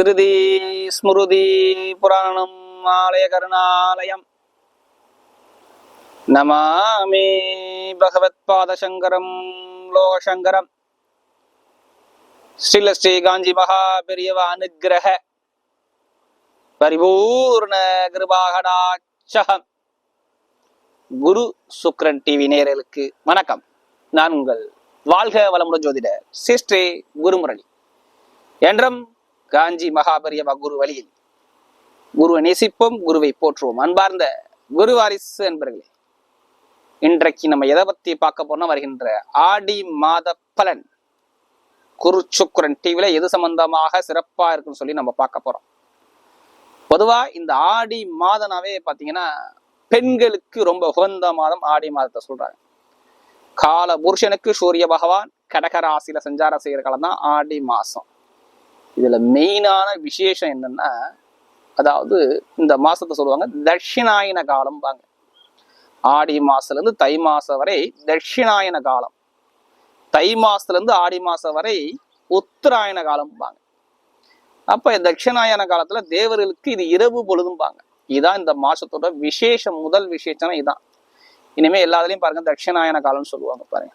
ஸ்ருதி ஸ்மிருதி புராணம் ஆலய கருணாலயம். நமாமி பகவத் பாதசங்கரம் லோகசங்கரம். ஸ்ரீல ஸ்ரீ காஞ்சி மகா பெரியவ அனுகிரக பரிபூர்ண கிருபாகடாட்சகம். குரு சுக்ரன் டிவி நேரலுக்கு வணக்கம். நான் உங்கள் வாழ்க வளமுடன் ஜோதிட சிஸ்ரீ குருமுரளி. என்றும் காஞ்சி மகாபரியவ குரு வழியில் குருவை நேசிப்போம் குருவை போற்றுவோம். அன்பார்ந்த குரு வாரிசு என்பர்களே இன்றைக்கு நம்ம எதை பத்தி பார்க்க போனா வருகின்ற ஆடி மாத பலன். குரு சுக்ரன் டிவில எது சம்பந்தமாக சிறப்பா இருக்குன்னு சொல்லி நம்ம பார்க்க போறோம். பொதுவா இந்த ஆடி மாதனாவே பாத்தீங்கன்னா பெண்களுக்கு ரொம்ப உகந்த மாதம் ஆடி மாதத்தை சொல்றாங்க. கால புருஷனுக்கு சூரிய பகவான் கடகராசியில சஞ்சாரம் செய்யற காலம் தான் ஆடி மாசம். இதுல மெயினான விசேஷம் என்னன்னா அதாவது இந்த மாசத்தை சொல்லுவாங்க தட்சிணாயன காலம்பாங்க. ஆடி மாசத்துல இருந்து தை மாசம் வரை தட்சிணாயன காலம். தை மாசத்துல இருந்து ஆடி மாசம் வரை உத்தராயண காலம்பாங்க. அப்ப தட்சிணாயன காலத்துல தேவர்களுக்கு இது இரவு பொழுதும்பாங்க. இதான் இந்த மாசத்தோட விசேஷம் முதல் விசேஷம்னா இதான். இனிமே எல்லாத்துலயும் பாருங்க தட்சிணாயன காலம்னு சொல்லுவாங்க பாருங்க.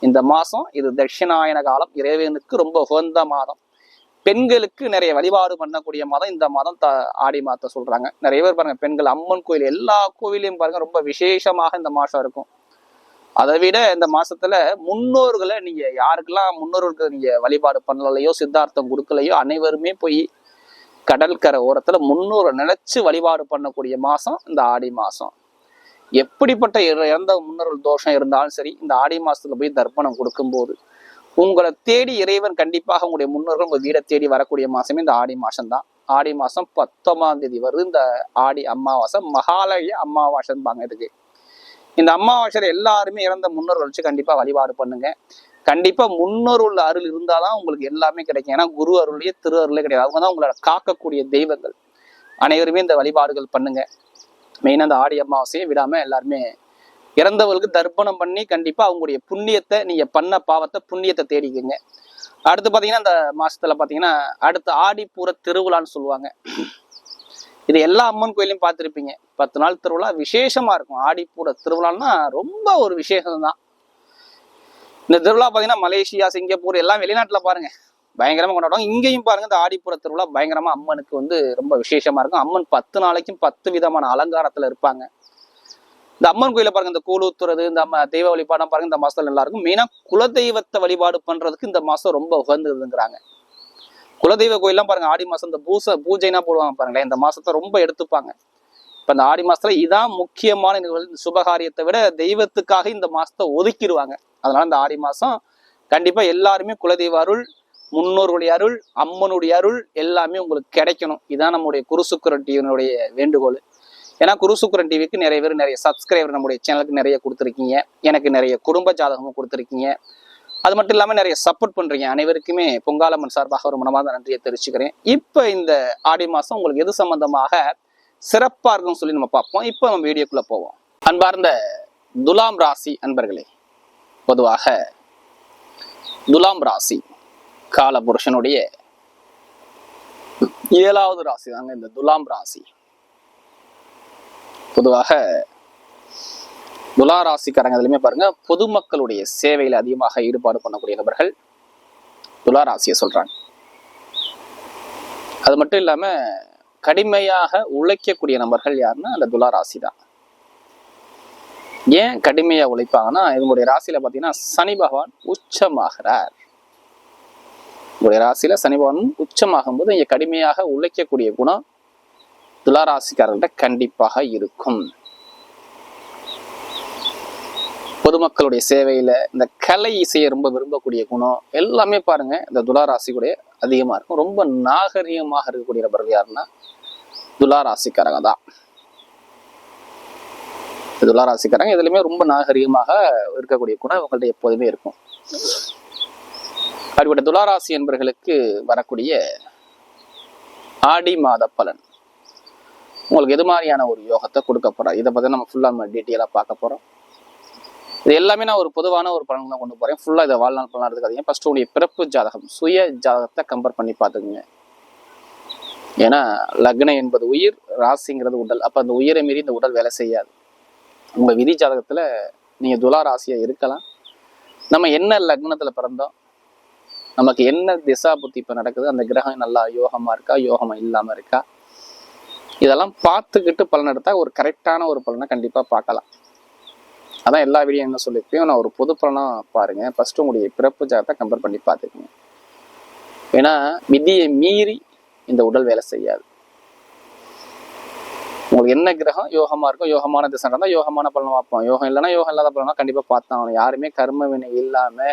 இந்த மாசம் இது தட்சிணாயன காலம். இறைவனுக்கு ரொம்ப உகந்த மாதம். பெண்களுக்கு நிறைய வழிபாடு பண்ணக்கூடிய மதம் இந்த மாதம் த ஆடி மாதத்தை சொல்றாங்க. நிறைய பேர் பாருங்க பெண்கள் அம்மன் கோயில் எல்லா கோவிலையும் பாருங்க ரொம்ப விசேஷமாக இந்த மாசம் இருக்கும். அதை விட இந்த மாசத்துல முன்னோர்களை நீங்க யாருக்கெல்லாம் முன்னோர்களுக்கு நீங்க வழிபாடு பண்ணலையோ சித்தார்த்தம் கொடுக்கலையோ அனைவருமே போய் கடற்கரை ஓரத்துல முன்னோரை நினைச்சு வழிபாடு பண்ணக்கூடிய மாசம் இந்த ஆடி மாசம். எப்படிப்பட்ட இறந்த முன்னோர்கள் தோஷம் இருந்தாலும் சரி இந்த ஆடி மாசத்துல போய் தர்ப்பணம் கொடுக்கும்போது உங்களை தேடி இறைவன் கண்டிப்பாக உங்களுடைய முன்னோர்கள் உங்கள் வீடை தேடி வரக்கூடிய மாசமே இந்த ஆடி மாசம் தான் ஆடி மாசம் பத்தொன்பதாம் தேதி வருது. இந்த ஆடி அமாவாசை மகாலய அமாவாசைம்பாங்க இதுக்கு. இந்த அமாவாசையில எல்லாருமே இறந்த முன்னோர்கள் வச்சு கண்டிப்பா வழிபாடு பண்ணுங்க. கண்டிப்பா முன்னோர்கள் அருள் இருந்தாதான் உங்களுக்கு எல்லாமே கிடைக்கும். ஏன்னா குரு அருளையே திரு அருளே கிடையாது. அவங்க தான் உங்களோட காக்கக்கூடிய தெய்வங்கள். அனைவருமே இந்த வழிபாடுகள் பண்ணுங்க. மெயினாக அந்த ஆடி அமாவாசையை விடாம எல்லாருமே இறந்தவர்களுக்கு தர்ப்பணம் பண்ணி கண்டிப்பாக அவங்களுடைய புண்ணியத்தை நீங்கள் பண்ண பாவத்தை புண்ணியத்தை தேடிக்கங்க. அடுத்து பார்த்தீங்கன்னா அந்த மாதத்தில் பார்த்தீங்கன்னா அடுத்து ஆடிப்பூர திருவிழான்னு சொல்லுவாங்க. இது எல்லா அம்மன் கோயிலையும் பார்த்துருப்பீங்க. பத்து நாள் திருவிழா விசேஷமாக இருக்கும். ஆடிப்பூர திருவிழான்னா ரொம்ப ஒரு விசேஷம் தான் இந்த திருவிழா பார்த்தீங்கன்னா மலேசியா சிங்கப்பூர் எல்லாம் வெளிநாட்டில் பாருங்க. பயங்கரமாக கொண்டாடுவாங்க. இங்கேயும் பாருங்க இந்த ஆடிப்புற திருவிழா பயங்கரமாக அம்மனுக்கு வந்து ரொம்ப விசேஷமாக இருக்கும். அம்மன் பத்து நாளைக்கும் பத்து விதமான அலங்காரத்தில் இருப்பாங்க. இந்த அம்மன் கோயில பாருங்க இந்த கூழூத்துறது இந்த அம்ம தெய்வ வழிபாடம் பாருங்க இந்த மாசத்துல நல்லா இருக்கும் மெயினா குலதெய்வத்தை வழிபாடு பண்றதுக்கு இந்த மாசம் ரொம்ப உகந்ததுங்கிறாங்க. குலதெய்வ கோயிலாம் பாருங்க ஆடி மாசம் இந்த பூசை பூஜைனா போடுவாங்க பாருங்களேன் இந்த மாசத்தை ரொம்ப எடுத்துப்பாங்க. இப்ப இந்த ஆடி மாசத்துல இதான் முக்கியமான நிகழ்வு. சுபகாரியத்தை விட தெய்வத்துக்காக இந்த மாசத்தை ஒதுக்கிடுவாங்க. அதனால இந்த ஆடி மாசம் கண்டிப்பா எல்லாருமே குலதெய்வ அருள் முன்னோர்களுடைய அருள் அம்மனுடைய அருள் எல்லாமே உங்களுக்கு கிடைக்கணும். இதான் நம்முடைய குருசுக்குரட்டியனுடைய வேண்டுகோள். ஏன்னா குருசுக்குரன் டிவிக்கு நிறைய பேர் நிறைய சப்ஸ்கிரைபர் நம்முடைய சேனலுக்கு நிறைய கொடுத்துருக்கீங்க. எனக்கு நிறைய குடும்ப ஜாதகமும் கொடுத்துருக்கீங்க. அது மட்டும் இல்லாமல் நிறைய சப்போர்ட் பண்றீங்க. அனைவருக்குமே பொங்காலம்மன் சார்பாக ஒரு மனமார்ந்த நன்றியை தெரிவிச்சுக்கிறேன். இப்போ இந்த ஆடி மாசம் உங்களுக்கு எது சம்பந்தமாக சிறப்பாக இருக்கும்னு சொல்லி நம்ம பார்ப்போம். இப்போ நம்ம வீடியோக்குள்ளே போவோம். அன்பார்ந்த துலாம் ராசி அன்பர்களே பொதுவாக துலாம் ராசி கால புருஷனுடைய ஏழாவது ராசி தாங்க இந்த துலாம் ராசி. பொதுவாக துலா ராசிக்காரங்க இதுலயுமே பாருங்க பொதுமக்களுடைய சேவையில அதிகமாக ஈடுபாடு பண்ணக்கூடிய நபர்கள் துலா ராசியை சொல்றாங்க. அது மட்டும் இல்லாம கடுமையாக உழைக்கக்கூடிய நபர்கள் யாருன்னா அந்த துலா ராசி தான். ஏன் கடுமையா உழைப்பாங்கன்னா இவங்களுடைய ராசியில பாத்தீங்கன்னா சனி பகவான் உச்சமாகிறார். உங்களுடைய ராசியில சனி பகவான் உச்சமாகும் போது இங்க கடுமையாக உழைக்கக்கூடிய குணம் துளாராசிக்காரர்கள்ட்ட கண்டிப்பாக இருக்கும். பொதுமக்களுடைய சேவையில இந்த கலை இசையை ரொம்ப விரும்பக்கூடிய குணம் எல்லாமே பாருங்க. இந்த துளாராசிக்குடைய அதிகமா இருக்கும். ரொம்ப நாகரிகமாக இருக்கக்கூடிய நபர்கள் யாருன்னா துலா ராசிக்காரங்க தான். துளாராசிக்காரங்க துலா ராசிக்காரங்க இதுலயுமே ரொம்ப நாகரிகமாக இருக்கக்கூடிய குணம் இவங்கள்ட்ட எப்போதுமே இருக்கும். அப்படிப்பட்ட துளாராசி என்பர்களுக்கு வரக்கூடிய ஆடி மாத பலன். உங்களுக்கு எது மாதிரியான ஒரு யோகத்தை கொடுக்க இதை பத்தி நம்ம ஃபுல்லா நம்ம டீட்டெயிலாக பார்க்க போறோம். இது எல்லாமே நான் ஒரு பொதுவான ஒரு பலன் தான் கொண்டு போறேன். ஃபுல்லா இதை வாழ்நாள் பலனாக எடுத்துக்காதீங்க. ஃபர்ஸ்ட் உங்களுடைய பிறப்பு ஜாதகம் சுய ஜாதகத்தை கம்பேர் பண்ணி பார்த்துக்குங்க. ஏன்னா லக்னம் என்பது உயிர் ராசிங்கிறது உடல். அப்ப அந்த உயிரை மீறி இந்த உடல் வேலை செய்யாது. உங்க விதி ஜாதகத்துல நீங்க துலா ராசியா இருக்கலாம். நம்ம என்ன லக்னத்துல பிறந்தோம்? நமக்கு என்ன திசா புத்தி இப்ப நடக்குது? அந்த கிரகம் நல்லா யோகமா இருக்கா? யோகமா இல்லாம இருக்கா? இதெல்லாம் பார்த்துக்கிட்டு பலன் எடுத்தா ஒரு கரெக்டான ஒரு பலனை கண்டிப்பா பார்க்கலாம். அதான் எல்லா வீடியோ என்ன சொல்லியிருப்பையும் நான் ஒரு பொது பலனா பாருங்க. ஃபஸ்ட்டு உங்களுடைய பிறப்பு ஜாதத்தை கம்பேர் பண்ணி பார்த்துக்கோங்க. ஏன்னா விதியை மீறி இந்த உடல் வேலை செய்யாது. உங்களுக்கு என்ன கிரகம் யோகமா இருக்கும் யோகமான திசை நடந்தா யோகமான பலனை பார்ப்போம். யோகம் இல்லைன்னா யோகம் இல்லாத பலனா கண்டிப்பா பார்த்தா யாருமே கர்ம வினை இல்லாம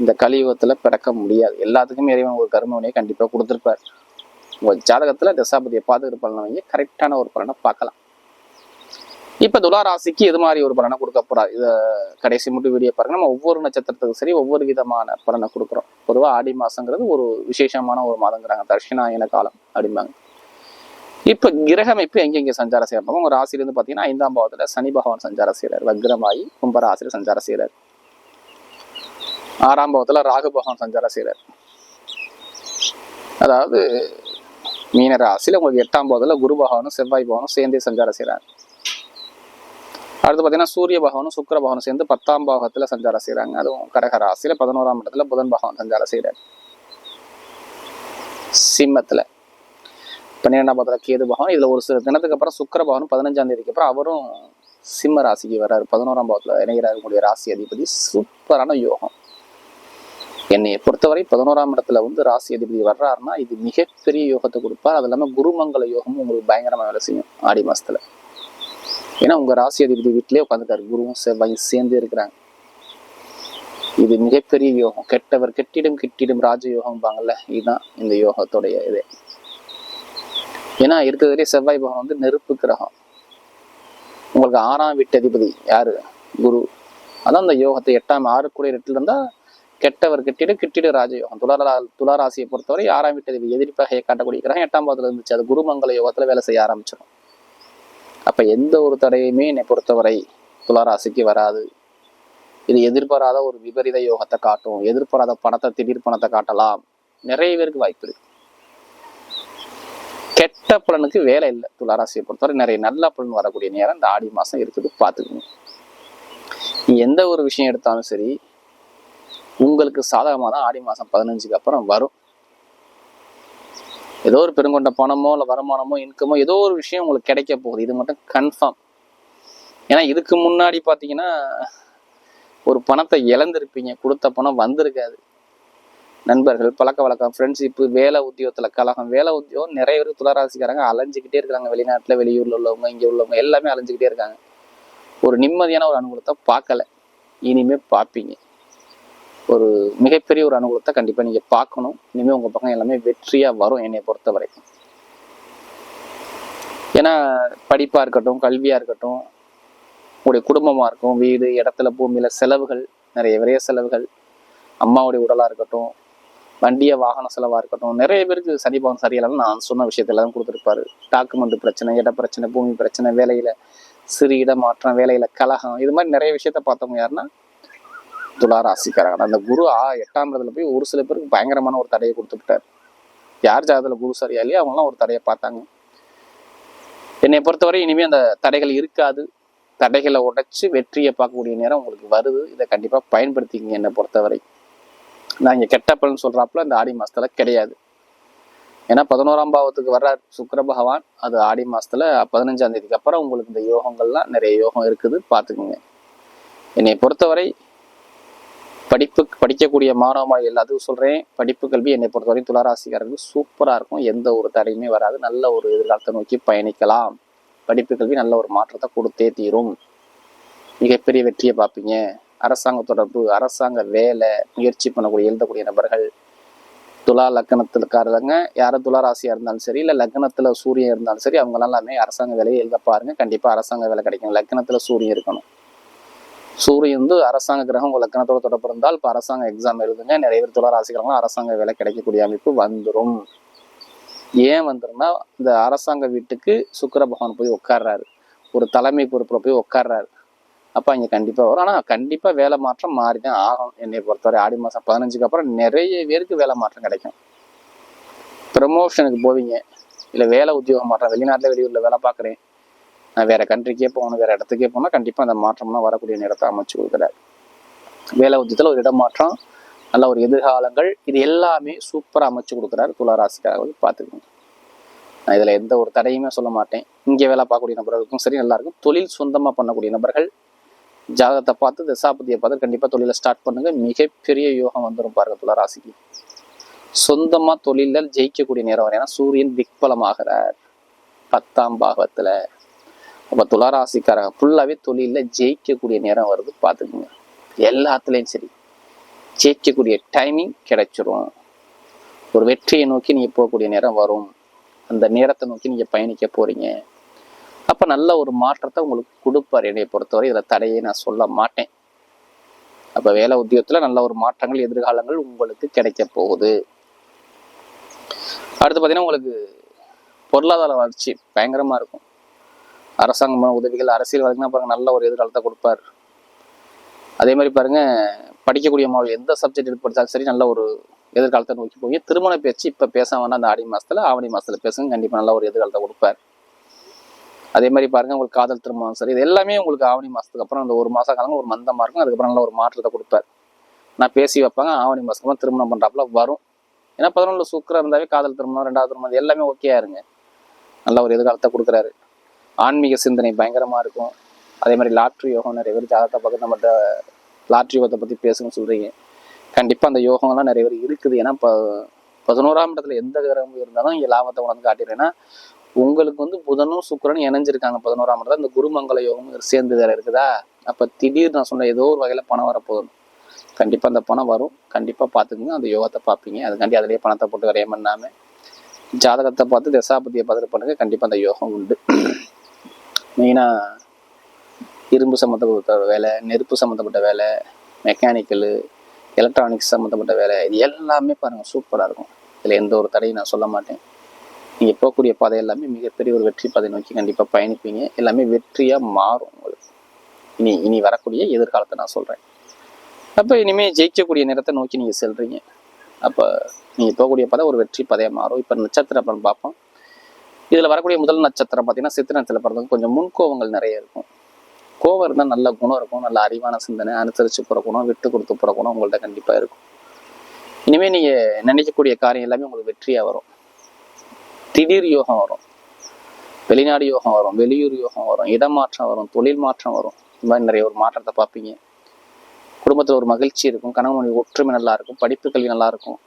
இந்த கலியுகத்தில் பிறக்க முடியாது. எல்லாத்துக்குமே இறைவன் ஒரு கர்ம வினையை கண்டிப்பா கொடுத்துருப்பார். உங்க ஜாதகத்துல தசாபதியை பாதுகாப்பு கரெக்டான ஒரு பலனை பார்க்கலாம். இப்ப துலா ராசிக்கு எது மாதிரி ஒரு பலனை கொடுக்க போறாரு கடைசி மட்டும் வீடியோ பாருங்க. நம்ம ஒவ்வொரு நட்சத்திரத்துக்கும் சரி ஒவ்வொரு விதமான பலனை கொடுக்குறோம். பொதுவா ஆடி மாதங்கிறது ஒரு விசேஷமான ஒரு மாதங்கிறாங்க. தர்ஷினாயன காலம் அப்படிம்பாங்க. இப்ப கிரக அமைப்பு எங்கெங்க சஞ்சாரம் செய்யறோம் உங்க ராசியில பார்த்தீங்கன்னா பாத்தீங்கன்னா ஐந்தாம் பாவத்தில் சனி பகவான் சஞ்சாரம் செய்கிறார் வக்ரமாயி கும்பராசியில சஞ்சாரம் செய்கிறார் ஆறாம் பாவத்தில் ராகு பகவான் சஞ்சாரம் செய்கிறார் அதாவது மீன ராசியில் உங்களுக்கு எட்டாம் பாவத்துல குரு பகவானும் செவ்வாய் பகவானும் சேர்ந்தே சஞ்சாரம் செய்யறாரு அடுத்து பார்த்தீங்கன்னா சூரிய பகவானும் சுக்கர பகவானும் சேர்ந்து பத்தாம் பாகத்துல சஞ்சாரம் செய்யறாங்க அதுவும் கடக ராசியில பதினோராம் இடத்துல புதன் பகவான் சஞ்சாரம் செய்யறாரு சிம்மத்துல. பன்னிரெண்டாம் பாதத்தில் கேது பகவான். இதுல ஒரு சில தினத்துக்கு அப்புறம் சுக்கர பகவான் பதினஞ்சாம் தேதிக்கு அப்புறம் அவரும் சிம்ம ராசிக்கு வர்றாரு. பதினோராம் பாவத்தில் இணைகிறாரு. கூடிய ராசி அதிபதி. சூப்பரான யோகம். என்னைய பொறுத்தவரை பதினோராம் இடத்துல வந்து ராசி அதிபதி வர்றாருன்னா இது மிகப்பெரிய யோகத்தை கொடுப்பார். அது இல்லாம குருமங்கல யோகமும் உங்களுக்கு பயங்கரமாக வேலை செய்யும் ஆடி மாசத்துல. ஏன்னா உங்க ராசி அதிபதி வீட்டிலே உட்காந்துட்டார் குருவும் செவ்வாயும் சேர்ந்து இருக்கிறாங்க. இது மிகப்பெரிய யோகம். கெட்டவர் கெட்டிடும் கெட்டிடும் ராஜயோகம்பாங்கல்ல இதுதான் இந்த யோகத்துடைய இது. ஏன்னா இருக்கிறதுலே செவ்வாய் பகவான் வந்து நெருப்பு கிரகம். உங்களுக்கு ஆறாம் வீட்டு அதிபதி யாரு? குரு. அதான் அந்த யோகத்தை எட்டாம் ஆறு கூட எட்டுல இருந்தா கெட்டவர் கெட்டிடு கிட்டிடு ராஜயோகம். துளாரா துளாராசியை பொறுத்தவரை ஆறாம் வீட்டு அதிபதி காட்டக்கூடிய கிரகம் எட்டாம் பாதத்தில் இருந்துச்சு. அது குருமங்கல யோகத்துல வேலை செய்ய ஆரம்பிச்சிடும். அப்ப எந்த ஒரு தடையுமே என்னை பொறுத்தவரை துளாராசிக்கு வராது. இது எதிர்பாராத ஒரு விபரீத யோகத்தை காட்டும். எதிர்பாராத பணத்தை திடீர் பணத்தை காட்டலாம். நிறைய பேருக்கு வாய்ப்பு இருக்கு. கெட்ட பலனுக்கு வேலை இல்லை துளாராசியை பொறுத்தவரை. நிறைய நல்ல பலன் வரக்கூடிய நேரம் இந்த ஆடி மாசம் இருக்குது. பார்த்துக்கணும் நீ எந்த ஒரு விஷயம் எடுத்தாலும் சரி உங்களுக்கு சாதகமாக தான் ஆடி மாதம் பதினஞ்சுக்கு அப்புறம் வரும். ஏதோ ஒரு பெருங்கொண்ட பணமோ இல்லை வருமானமோ இன்கமோ ஏதோ ஒரு விஷயம் உங்களுக்கு கிடைக்க போகுது. இது மட்டும் கன்ஃபார்ம் ஏன்னா இதுக்கு முன்னாடி பார்த்தீங்கன்னா ஒரு பணத்தை இழந்திருப்பீங்க. கொடுத்த பணம் வந்திருக்காது. நண்பர்கள் பழக்க வழக்கம் ஃப்ரெண்ட்ஷிப்பு வேலை உத்தியோகத்தில் கலகம் வேலை உத்தியோகம் நிறைய பேர் துளராசிக்காரங்க அலைஞ்சிக்கிட்டே இருக்காங்க வெளிநாட்டில் வெளியூரில் உள்ளவங்க இங்கே உள்ளவங்க எல்லாமே அலைஞ்சிக்கிட்டே இருக்காங்க. ஒரு நிம்மதியான ஒரு அனுகூலத்தை பார்க்கல. இனிமே பார்ப்பீங்க. ஒரு மிகப்பெரிய ஒரு அனுகூலத்தை கண்டிப்பாக நீங்கள் பார்க்கணும். இனிமேல் உங்கள் பக்கம் எல்லாமே வெற்றியாக வரும் என்னை பொறுத்தவரை. ஏன்னா படிப்பாக இருக்கட்டும் கல்வியாக இருக்கட்டும் உங்களுடைய குடும்பமாக இருக்கும் வீடு இடத்துல பூமியில் செலவுகள் நிறைய விரைய செலவுகள் அம்மாவுடைய உடலாக இருக்கட்டும் வண்டியை வாகன செலவாக இருக்கட்டும் நிறைய பேருக்கு சனி சரியில்லைன்னு நான் சொன்ன விஷயத்தெல்லாம் தான் கொடுத்துருப்பாரு. டாக்குமெண்ட் பிரச்சனை இட பிரச்சனை பூமி பிரச்சனை வேலையில் சிறு இடமாற்றம் வேலையில் கலகம் இது மாதிரி நிறைய விஷயத்த பார்த்தவங்க யாருன்னா துலா ராசிக்காரங்க. அந்த குரு ஆ எட்டாம் இடத்துல போய் ஒரு சில பேருக்கு பயங்கரமான ஒரு தடையை கொடுத்துட்டார் யார் ஜாதகத்தில் குரு சரியா இல்லையோ அவங்களாம் ஒரு தடையை பார்த்தாங்க. என்னை பொறுத்தவரை இனிமே அந்த தடைகள் இருக்காது. தடைகளை உடைச்சு வெற்றியை பார்க்கக்கூடிய நேரம் உங்களுக்கு வருது. இதை கண்டிப்பா பயன்படுத்திக்கிங்க என்னை பொறுத்தவரை. நான் இங்க கெட்ட பலன் இந்த ஆடி மாசத்துல கிடையாது. ஏன்னா பதினோராம் பாவத்துக்கு வர்றார் சுக்கர பகவான். அது ஆடி மாசத்துல பதினஞ்சாம் தேதிக்கு அப்புறம் உங்களுக்கு இந்த யோகங்கள்லாம் நிறைய யோகம் இருக்குது. பார்த்துக்குங்க. என்னை பொறுத்தவரை படிப்பு படிக்கக்கூடிய மாணவ எல்லாத்துக்கும் சொல்கிறேன் படிப்பு கல்வி என்னை பொறுத்தவரை துளாராசிக்காரருக்கு சூப்பராக இருக்கும். எந்த ஒரு தடையுமே வராது. நல்ல ஒரு எதிர்காலத்தை நோக்கி பயணிக்கலாம். படிப்பு கல்வி நல்ல ஒரு மாற்றத்தை கொடுத்தே தீரும். மிகப்பெரிய வெற்றியை பார்ப்பீங்க. அரசாங்க தொடர்பு அரசாங்க வேலை முயற்சி பண்ணக்கூடிய எழுதக்கூடிய நபர்கள் துலா லக்கணத்துக்காரங்க யாரும் துளாராசியாக இருந்தாலும் சரி இல்லை லக்னத்தில் சூரியன் இருந்தாலும் சரி அவங்க எல்லாமே அரசாங்க வேலையை எழுத பாருங்க. கண்டிப்பாக அரசாங்க வேலை கிடைக்கும். லக்னத்தில் சூரியன் இருக்கணும். சூரியன் வந்து அரசாங்க கிரகம் உங்கள் லக்கணத்தோட தொடர்பு இருந்தால் இப்போ அரசாங்க எக்ஸாம் எழுதுங்க. நிறைய பேர் துலா அரசாங்க வேலை கிடைக்கக்கூடிய அமைப்பு வந்துடும் ஏன் வந்துருன்னா இந்த அரசாங்க வீட்டுக்கு சுக்கர பகவான் போய் உட்கார்றாரு. ஒரு தலைமை பொறுப்பில் போய் உட்கார்றாரு. அப்போ அங்கே கண்டிப்பாக வரும். ஆனால் கண்டிப்பாக வேலை மாற்றம் மாறி தான் ஆகும் என்னை பொறுத்தவரை ஆடி மாதம் பதினஞ்சுக்கு அப்புறம் நிறைய பேருக்கு வேலை மாற்றம் கிடைக்கும். ப்ரமோஷனுக்கு போவீங்க. இல்லை வேலை உத்தியோகம் மாற்றம். வெளிநாட்டில் வெளியூரில் வேலை பார்க்குறேன். வேற கண்ட்ரிக்கே போகணும் வேற இடத்துக்கே போனால் கண்டிப்பாக அந்த மாற்றம்லாம் வரக்கூடிய நேரத்தை அமைச்சு கொடுக்குறாரு. வேலை உத்தியத்தில் ஒரு இடமாற்றம் நல்ல ஒரு எதிர்காலங்கள் இது எல்லாமே சூப்பராக அமைச்சு கொடுக்குறாரு துளாராசிக்காக பார்த்துக்கோங்க. நான் இதில் எந்த ஒரு தடையுமே சொல்ல மாட்டேன். இங்கே வேலை பார்க்கக்கூடிய நபர்களுக்கும் சரி நல்லாயிருக்கும் தொழில் சொந்தமாக பண்ணக்கூடிய நபர்கள் ஜாதகத்தை பார்த்து தசாபதியை பார்த்து கண்டிப்பாக தொழிலை ஸ்டார்ட் பண்ணுங்க. மிகப்பெரிய யோகம் வந்துடும் பாருங்கள் துளாராசிக்கு. சொந்தமாக தொழிலில் ஜெயிக்கக்கூடிய நேரம் வரும் ஏன்னா சூரியன் திக்பலமாகிறார் பத்தாம் பாகத்தில். அப்போ துளாராசிக்காரங்க ஃபுல்லாகவே தொழிலில் ஜெயிக்கக்கூடிய நேரம் வருது பார்த்துக்குங்க. எல்லாத்துலேயும் சரி. ஜெயிக்கக்கூடிய டைமிங் கிடைச்சிரும். ஒரு வெற்றியை நோக்கி நீங்கள் போகக்கூடிய நேரம் வரும். அந்த நேரத்தை நோக்கி நீங்கள் பயணிக்க போகிறீங்க அப்போ நல்ல ஒரு மாற்றத்தை உங்களுக்கு கொடுப்பார் என்னை பொறுத்தவரை. இதில் தடையை நான் சொல்ல மாட்டேன். அப்போ வேலை உத்தியோகத்தில் நல்ல ஒரு மாற்றங்கள் எதிர்காலங்கள் உங்களுக்கு கிடைக்க போகுது. அடுத்து பார்த்தீங்கன்னா உங்களுக்கு பொருளாதார வளர்ச்சி பயங்கரமாக இருக்கும். அரசாங்கம் உதவிகள் அரசியல் வழங்கினா பாருங்க நல்ல ஒரு எதிர்காலத்தை கொடுப்பார். அதே மாதிரி பாருங்க படிக்கக்கூடிய மாணவர்கள் எந்த சப்ஜெக்ட் எடுத்து படித்தாலும் சரி நல்ல ஒரு எதிர்காலத்தை நோக்கி போய் திருமண பேச்சு இப்போ பேச அந்த ஆடி மாசத்துல ஆவணி மாசத்துல பேசுங்க கண்டிப்பாக நல்ல ஒரு எதிர்காலத்தை கொடுப்பார். அதே மாதிரி பாருங்க உங்களுக்கு காதல் திருமணம் சரி இது எல்லாமே உங்களுக்கு ஆவணி மாசத்துக்கு அப்புறம் அந்த ஒரு மாத காலங்கள் ஒரு மந்தமா இருக்கும் அதுக்கப்புறம் நல்ல ஒரு மாற்றத்தை கொடுப்பார். நான் பேசி வைப்பாங்க ஆவணி மாசத்துக்கு திருமணம் பண்றாப்புல வரும். ஏன்னா பதினொன்று சுக்கரம் இருந்தாவே காதல் திருமணம் ரெண்டாவது திருமணம் எல்லாமே ஓகே இருங்க. நல்ல ஒரு எதிர்காலத்தை கொடுக்குறாரு. ஆன்மீக சிந்தனை பயங்கரமாக இருக்கும். அதே மாதிரி லாட்ரி யோகம் நிறைய பேர் ஜாதகத்தை பார்த்து நம்மகிட்ட லாட்ரி யோகத்தை பற்றி பேசணும்னு சொல்கிறீங்க கண்டிப்பாக அந்த யோகம்லாம் நிறைய பேர் இருக்குது. ஏன்னா இப்போ பதினோராம் இடத்துல எந்த கிரகம் இருந்தாலும் இங்கே லாபத்தை உணர்ந்து காட்டிடுறேன்னா உங்களுக்கு வந்து புதனும் சுக்கிரனும் இணைஞ்சிருக்காங்க பதினோராம் இடத்துல. இந்த குருமங்கல யோகம் சேர்ந்து வேற இருக்குதா? அப்போ திடீர் நான் சொன்ன ஏதோ ஒரு வகையில் பணம் வரப்போகுது. கண்டிப்பாக அந்த பணம் வரும். கண்டிப்பாக பார்த்துக்குங்க. அந்த யோகத்தை பார்ப்பீங்க. அதுக்காண்டி அதிலேயே பணத்தை போட்டு வரைய பண்ணாம ஜாதகத்தை பார்த்து தசாபதியை பதில் பண்ணுங்க. கண்டிப்பாக அந்த யோகம் உண்டு. மெயினாக இரும்பு சம்மந்தப்பட்ட வேலை நெருப்பு சம்மந்தப்பட்ட வேலை மெக்கானிக்கலு எலக்ட்ரானிக்ஸ் சம்மந்தப்பட்ட வேலை இது எல்லாமே பாருங்கள் சூப்பராக இருக்கும். இதில் எந்த ஒரு தடையும் நான் சொல்ல மாட்டேன். நீங்கள் போகக்கூடிய பாதை எல்லாமே மிகப்பெரிய ஒரு வெற்றி பாதை நோக்கி கண்டிப்பாக பயணிப்பீங்க. எல்லாமே வெற்றியாக மாறும் உங்களுக்கு. இனி இனி வரக்கூடிய எதிர்காலத்தை நான் சொல்கிறேன் அப்போ இனிமேல் ஜெயிக்கக்கூடிய நேரத்தை நோக்கி நீங்கள் செல்றீங்க. அப்போ நீங்கள் போகக்கூடிய பாதை ஒரு வெற்றி பாதையாக மாறும். இப்போ நட்சத்திர பலன் பார்ப்போம். இதில் வரக்கூடிய முதல் நட்சத்திரம் பார்த்தீங்கன்னா சித்திர நட்சத்திரம் பிறந்தவங்க. கொஞ்சம் முன்கோவங்கள் நிறைய இருக்கும். கோவம் இருந்தால் நல்ல குணம் இருக்கும். நல்ல அறிவான சிந்தனை அனுசரித்து போகிற குணம் விட்டு கொடுத்து போகிற குணம் உங்கள்ட்ட கண்டிப்பாக இருக்கும். இனிமேல் நீங்கள் நினைக்கக்கூடிய காரியம் எல்லாமே உங்களுக்கு வெற்றியாக வரும். திடீர் யோகம் வரும். வெளிநாடு யோகம் வரும். வெளியூர் யோகம் வரும். இடமாற்றம் வரும். தொழில் மாற்றம் வரும். இந்த மாதிரி நிறைய ஒரு மாற்றத்தை பார்ப்பீங்க. குடும்பத்தில் ஒரு மகிழ்ச்சி இருக்கும். கணவனுடைய ஒற்றுமை நல்லா இருக்கும். படிப்பு கல்வி நல்லா இருக்கும்.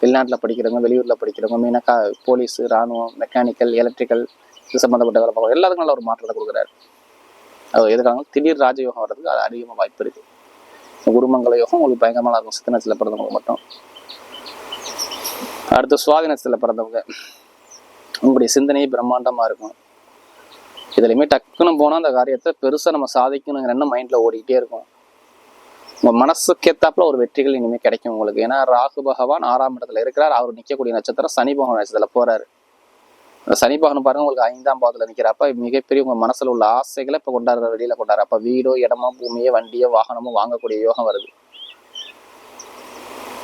வெளிநாட்டில் படிக்கிறவங்க வெளியூரில் படிக்கிறவங்க மெயினாக போலீஸ் போலீஸு ராணுவம் மெக்கானிக்கல் எலக்ட்ரிக்கல் இது சம்மந்தப்பட்ட வேலை பார்க்குறோம் எல்லாத்துக்கும் நல்ல ஒரு மாற்றத்தை கொடுக்குறாரு. அது எதுக்காக? திடீர் ராஜயோகம் வர்றதுக்கு அது அதிகமாக வாய்ப்பு இருக்கு. குருமங்கல யோகம் உங்களுக்கு பயங்கரமாக இருக்கும். சித்தனத்தில் பிறந்தவங்க மட்டும். அடுத்து சுவாதினத்தில் பிறந்தவங்க. உங்களுடைய சிந்தனையே பிரம்மாண்டமாக இருக்கும். இதுலையுமே டக்குன்னு போனால் அந்த காரியத்தை பெருசாக நம்ம சாதிக்கணுங்கிற எண்ணம் மைண்டில் ஓடிக்கிட்டே இருக்கும். உங்கள் மனசுக்கேத்தாப்புல ஒரு வெற்றிகள் இனிமேல் கிடைக்கும் உங்களுக்கு. ஏன்னா ராகு பகவான் ஆறாம் இடத்துல இருக்கிறார். அவர் நிற்கக்கூடிய நட்சத்திரம் சனி பகவான் நட்சத்திரத்தில் போறாரு. சனி பகவான் பாருங்க உங்களுக்கு ஐந்தாம் பாதத்தில் நிற்கிறப்ப மிகப்பெரிய உங்க மனசுல உள்ள ஆசைகளை இப்போ கொண்டாடுற வெளியில கொண்டாடுற அப்ப வீடோ இடமோ பூமியோ வண்டியோ வாகனமோ வாங்கக்கூடிய யோகம் வருது.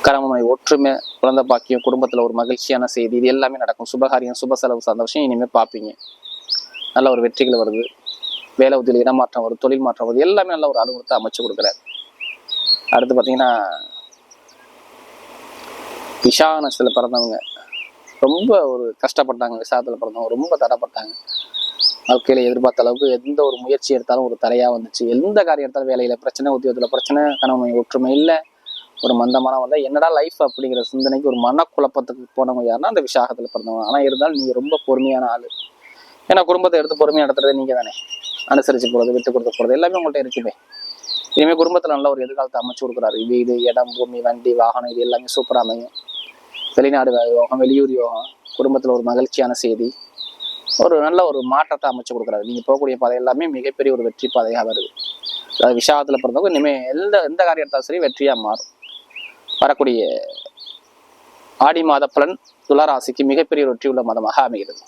கரமனை ஒற்றுமை குழந்தை பாக்கியம் குடும்பத்துல ஒரு மகிழ்ச்சியான செய்தி இது எல்லாமே நடக்கும். சுபகாரியம் சுப செலவு சார்ந்த விஷயம் இனிமே பார்ப்பீங்க நல்ல ஒரு வெற்றிகள் வருது. வேலை உதவி இடமாற்றம் வருது தொழில் மாற்றம் வருது. எல்லாமே நல்ல ஒரு அலுவலகத்தை அமைச்சு கொடுக்குறாரு. அடுத்து பார்த்தீங்கன்னா விஷாகனத்தில் பிறந்தவங்க. ரொம்ப ஒரு கஷ்டப்பட்டாங்க விசாரத்தில் பிறந்தவங்க ரொம்ப தடப்பட்டாங்க. வாழ்க்கையில் எதிர்பார்த்த அளவுக்கு எந்த ஒரு முயற்சி எடுத்தாலும் ஒரு தடையாக வந்துச்சு. எந்த காரியம் எடுத்தாலும் வேலையில் பிரச்சனை உத்தியோகத்துல பிரச்சனை கணவன் ஒற்றுமை இல்லை. ஒரு மந்தமான வந்தால் என்னடா லைஃப் அப்படிங்கிற சிந்தனைக்கு ஒரு மனக்குழப்பத்துக்கு போனவங்க யாருன்னா அந்த விசாகத்துல பிறந்தவங்க. ஆனா இருந்தாலும் நீங்க ரொம்ப பொறுமையான ஆள். ஏன்னா குடும்பத்தை எடுத்து பொறுமையா நடத்துறது நீங்க தானே அனுசரிச்சு போறது விட்டு கொடுத்து போகிறது எல்லாமே உங்கள்கிட்ட இருக்குமே. இனிமேல் குடும்பத்தில் நல்ல ஒரு எதிர்காலத்தை அமைச்சு கொடுக்குறாரு. வீடு இடம் பூமி வண்டி வாகனம் இது எல்லாமே சூப்பராக அமையும். வெளிநாடு யோகம் வெளியூர் யோகம் குடும்பத்தில் ஒரு மகிழ்ச்சியான செய்தி. ஒரு நல்ல ஒரு மாற்றத்தை அமைச்சு கொடுக்குறாரு. நீங்கள் போகக்கூடிய பாதை எல்லாமே மிகப்பெரிய ஒரு வெற்றி பாதையாக வருது. அதாவது விஷாகத்துல பிறந்தவங்க இனிமேல் எந்த எந்த காரியம் எடுத்தாலும் சரி வெற்றியாக மாறும். வரக்கூடிய ஆடி மாத பலன் துளராசிக்கு மிகப்பெரிய வெற்றியுள்ள வெற்றி உள்ள மதமாக அமைகிறது.